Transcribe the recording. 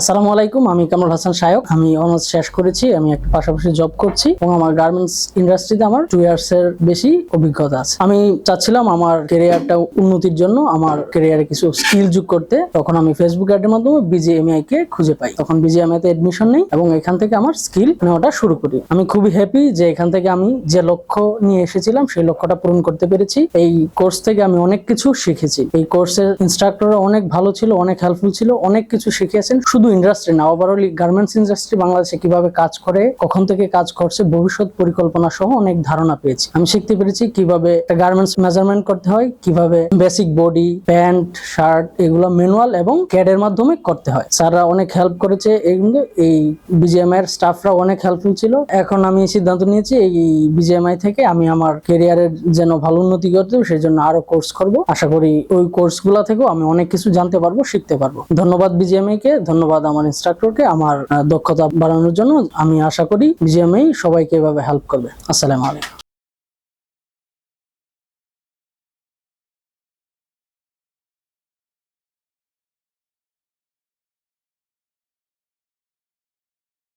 আসসালামু আলাইকুম, আমি কামরুল হাসান শায়ক আমি অনার্স শেষ করেছি, আমি একটা পাশাপাশি জব করছি এবং আমার গার্মেন্টস ইন্ডাস্ট্রিতে আমার টু ইয়ার্স এর বেশি অভিজ্ঞতা আছে। আমি চাচ্ছিলাম আমার কেরিয়ারটা উন্নতির জন্য, আমার ক্যারিয়ারে কিছু স্কিল যোগ করতে। তখন আমি ফেসবুক অ্যাডের মাধ্যমে বিজিএমআই কে খুঁজে পাই। তখন বিজিএমআই তে এডমিশন নেই এবং এখান থেকে আমার স্কিল নেওয়াটা শুরু করি। আমি খুবই হ্যাপি যে এখান থেকে আমি যে লক্ষ্য নিয়ে এসেছিলাম, সেই লক্ষ্যটা পূরণ করতে পেরেছি। এই কোর্স থেকে আমি অনেক কিছু শিখেছি। এই কোর্সের ইনস্ট্রাক্টররা অনেক ভালো ছিল, অনেক হেল্পফুল ছিল, অনেক কিছু শিখিয়েছেন। শুধু ইন্ডাস্ট্রি না ওভারঅল গার্মেন্টস ইন্ডাস্ট্রি বাংলাদেশে কীভাবে কাজ করে, কখন থেকে কাজ করছে, ভবিষ্যৎ পরিকল্পনা সহ অনেক ধারণা পেয়েছি। আমি শিখতে পেরেছি কীভাবে গার্মেন্টস মেজারমেন্ট করতে হয়, কীভাবে বেসিক বডি প্যান্ট শার্ট এগুলো ম্যানুয়াল এবং ক্যাডের মাধ্যমে করতে হয়। স্যাররা অনেক হেল্প করেছে, এই বিজিএমআই এর স্টাফরা অনেক হেল্পফুল ছিল। এখন আমি সিদ্ধান্ত নিয়েছি, এই বিজিএমআই থেকে আমি আমার ক্যারিয়ারের যেন ভালো উন্নতি করতে সেই জন্য আরও কোর্স করব। আশা করি ওই কোর্সগুলো থেকেও আমি অনেক কিছু জানতে পারব, শিখতে পারব। ধন্যবাদ বিজিএমআই কে, ধন্যবাদ আমার ইনস্ট্রাক্টরকে আমার দক্ষতা বাড়ানোর জন্য। আমি আশা করি বিজিএমআই সবাইকে এভাবে হেল্প করবে। আসসালামু আলাইকুম।